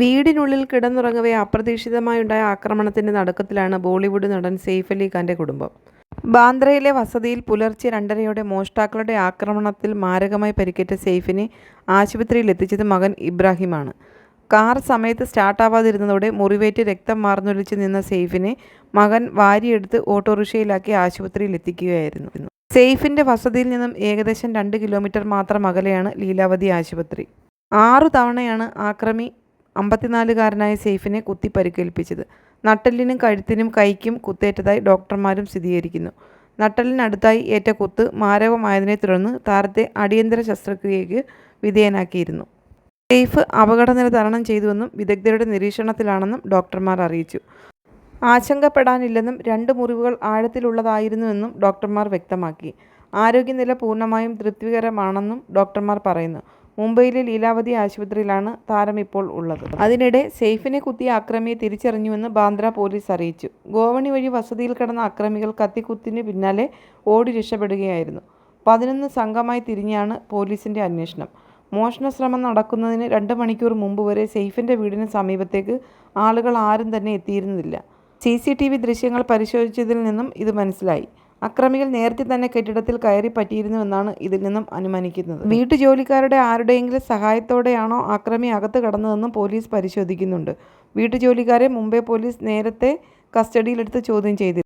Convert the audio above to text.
വീടിനുള്ളിൽ കിടന്നുറങ്ങവേ അപ്രതീക്ഷിതമായുണ്ടായ ആക്രമണത്തിന്റെ നടുക്കത്തിലാണ് ബോളിവുഡ് നടൻ സെയ്ഫ് അലി ഖാന്റെ കുടുംബം. ബാന്ദ്രയിലെ വസതിയിൽ പുലർച്ചെ രണ്ടരയോടെ മോഷ്ടാക്കളുടെ ആക്രമണത്തിൽ മാരകമായി പരിക്കേറ്റ സെയ്ഫിനെ ആശുപത്രിയിൽ എത്തിച്ചത് മകൻ ഇബ്രാഹിമാണ്. കാർ സമയത്ത് സ്റ്റാർട്ടാവാതിരുന്നതോടെ മുറിവേറ്റ് രക്തം മാർന്നൊലിച്ച് നിന്ന സെയ്ഫിനെ മകൻ വാരിയെടുത്ത് ഓട്ടോറിക്ഷയിലാക്കി ആശുപത്രിയിൽ എത്തിക്കുകയായിരുന്നു സെയ്ഫിന്റെ വസതിയിൽ നിന്നും ഏകദേശം രണ്ട് കിലോമീറ്റർ മാത്രം അകലെയാണ് ലീലാവതി ആശുപത്രി. ആറു തവണയാണ് ആക്രമി അമ്പത്തിനാലുകാരനായ സെയ്ഫിനെ കുത്തി പരിക്കേൽപ്പിച്ചത്. നട്ടലിനും കഴുത്തിനും കൈക്കും കുത്തേറ്റതായി ഡോക്ടർമാരും സ്ഥിരീകരിക്കുന്നു. നട്ടലിനടുത്തായി ഏറ്റ കുത്ത് മാരകമായതിനെ തുടർന്ന് താരത്തെ അടിയന്തര ശസ്ത്രക്രിയയ്ക്ക് വിധേയനാക്കിയിരുന്നു. സെയ്ഫ് അപകടനില തരണം ചെയ്തുവെന്നും വിദഗ്ധരുടെ നിരീക്ഷണത്തിലാണെന്നും ഡോക്ടർമാർ അറിയിച്ചു. ആശങ്കപ്പെടാനില്ലെന്നും രണ്ട് മുറിവുകൾ ആഴത്തിലുള്ളതായിരുന്നുവെന്നും ഡോക്ടർമാർ വ്യക്തമാക്കി. ആരോഗ്യനില പൂർണമായും തൃപ്തികരമാണെന്നും ഡോക്ടർമാർ പറയുന്നു. മുംബൈയിലെ ലീലാവതി ആശുപത്രിയിലാണ് താരം ഇപ്പോൾ ഉള്ളത്. അതിനിടെ സെയ്ഫിനെ കുത്തിയ അക്രമിയെ തിരിച്ചറിഞ്ഞുവെന്ന് ബാന്ദ്ര പോലീസ് അറിയിച്ചു. ഗോവണി വഴി വസതിയിൽ കടന്ന അക്രമികൾ കത്തിക്കുത്തിന് പിന്നാലെ ഓടി രക്ഷപ്പെടുകയായിരുന്നു. പതിനൊന്ന് സംഘമായി തിരിഞ്ഞാണ് പോലീസിന്റെ അന്വേഷണം. മോഷണ ശ്രമം നടക്കുന്നതിന് രണ്ട് മണിക്കൂർ മുമ്പ് വരെ സെയ്ഫിന്റെ വീടിന് സമീപത്തേക്ക് ആളുകൾ ആരും തന്നെ എത്തിയിരുന്നില്ല. സി സി ടി വി ദൃശ്യങ്ങൾ പരിശോധിച്ചതിൽ നിന്നും ഇത് മനസ്സിലായി. അക്രമികൾ നേരത്തെ തന്നെ കെട്ടിടത്തിൽ കയറി പറ്റിയിരുന്നുവെന്നാണ് ഇതിൽ നിന്നും അനുമാനിക്കുന്നത്. വീട്ടുജോലിക്കാരുടെ ആരുടെയെങ്കിലും സഹായത്തോടെയാണോ അക്രമി അകത്ത് കടന്നതെന്നും പോലീസ് പരിശോധിക്കുന്നുണ്ട്. വീട്ടുജോലിക്കാരെ മുംബൈ പോലീസ് നേരത്തെ കസ്റ്റഡിയിലെടുത്ത് ചോദ്യം ചെയ്തിരുന്നു.